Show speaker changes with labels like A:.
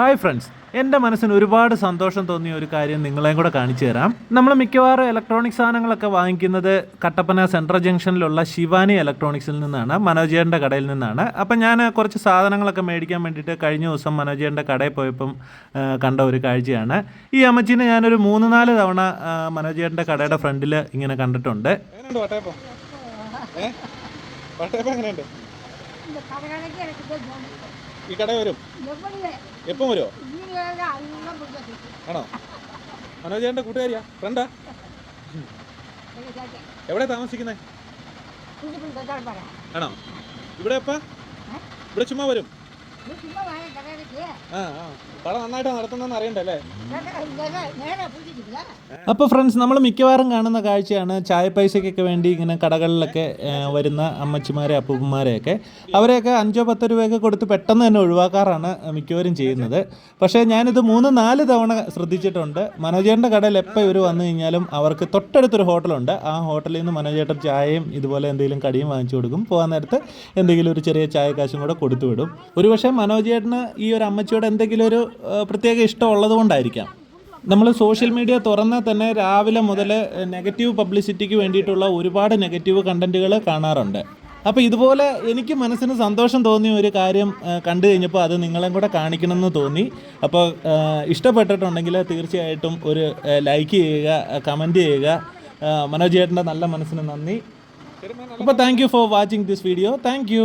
A: Hi friends എന്റെ മനസ്സിന് ഒരുപാട് സന്തോഷം തോന്നിയ ഒരു കാര്യം നിങ്ങളെയും കൂടെ കാണിച്ചു തരാം. നമ്മൾ മിക്കവാറും ഇലക്ട്രോണിക് സാധനങ്ങളൊക്കെ വാങ്ങിക്കുന്നത് കട്ടപ്പന സെൻട്രൽ ജംഗ്ഷനിലുള്ള ശിവാനി ഇലക്ട്രോണിക്സിൽ നിന്നാണ് മനോജയന്റെ കടയിൽ നിന്നാണ്. അപ്പം ഞാൻ കുറച്ച് സാധനങ്ങളൊക്കെ മേടിക്കാൻ വേണ്ടിയിട്ട് കഴിഞ്ഞ ദിവസം മനോജയന്റെ കടയിൽ പോയപ്പം കണ്ട ഒരു കാഴ്ചയാണ്. ഈ അമ്മച്ചീനെ ഞാനൊരു മൂന്ന് നാല് തവണ ആ, മനോജയന്റെ കടയുടെ ഫ്രണ്ടിൽ ഇങ്ങനെ കണ്ടിട്ടുണ്ട്.
B: എങ്ങനെയുണ്ട് ഈ കട വരും? എപ്പം വരുമോ ആണോ? മനോജേട്ടന്റെ കൂട്ടുകാരിയാ? ഫ്രണ്ടാ? എവിടെ താമസിക്കുന്നേ? ആണോ? ഇവിടെ എപ്പാ? ഇവിടെ ചുമ്മാ വരും.
A: അപ്പോൾ ഫ്രണ്ട്സ് നമ്മൾ മിക്കവാറും കാണുന്ന കാഴ്ചയാണ് ചായ പൈസക്കൊക്കെ വേണ്ടി ഇങ്ങനെ കടകളിലൊക്കെ വരുന്ന അമ്മച്ചിമാരെ അപ്പൂപ്പന്മാരെയൊക്കെ. അവരെയൊക്കെ അഞ്ചോ പത്തോ രൂപയൊക്കെ കൊടുത്ത് പെട്ടെന്ന് തന്നെ ഒഴിവാക്കാറാണ് മിക്കവരും ചെയ്യുന്നത്. പക്ഷേ ഞാനിത് മൂന്ന് നാല് തവണ ശ്രദ്ധിച്ചിട്ടുണ്ട്. മനോജേട്ടന്റെ കടയിൽ എപ്പോൾ ഇവർ വന്നു കഴിഞ്ഞാലും അവർക്ക് തൊട്ടടുത്തൊരു ഹോട്ടലുണ്ട്. ആ ഹോട്ടലിൽ നിന്ന് മനോജേട്ടൻ ചായയും ഇതുപോലെ എന്തെങ്കിലും കടിയും വാങ്ങിച്ചു കൊടുക്കും. പോകാൻ നേരത്ത് എന്തെങ്കിലും ഒരു ചെറിയ ചായ കാശും കൂടെ കൊടുത്തു വിടും. ഒരുപക്ഷെ മനോജേട്ടന് ഈ ഒരു അമ്മച്ചിയോട് എന്തെങ്കിലും ഒരു പ്രത്യേക ഇഷ്ടം ഉള്ളത് കൊണ്ടായിരിക്കാം. നമ്മൾ സോഷ്യൽ മീഡിയ തുറന്നാൽ തന്നെ രാവിലെ മുതൽ നെഗറ്റീവ് പബ്ലിസിറ്റിക്ക് വേണ്ടിയിട്ടുള്ള ഒരുപാട് നെഗറ്റീവ് കണ്ടന്റുകൾ കാണാറുണ്ട്. അപ്പോൾ ഇതുപോലെ എനിക്ക് മനസ്സിന് സന്തോഷം തോന്നിയ ഒരു കാര്യം കണ്ടു കഴിഞ്ഞപ്പോൾ അത് നിങ്ങളെയും കൂടെ കാണിക്കണമെന്ന് തോന്നി. അപ്പോൾ ഇഷ്ടപ്പെട്ടിട്ടുണ്ടെങ്കിൽ തീർച്ചയായിട്ടും ഒരു ലൈക്ക് ചെയ്യുക കമന്റ് ചെയ്യുക. മനോജ് ചേട്ടന്റെ നല്ല മനസ്സിന് നന്ദി. അപ്പോൾ thank you for watching this video thank you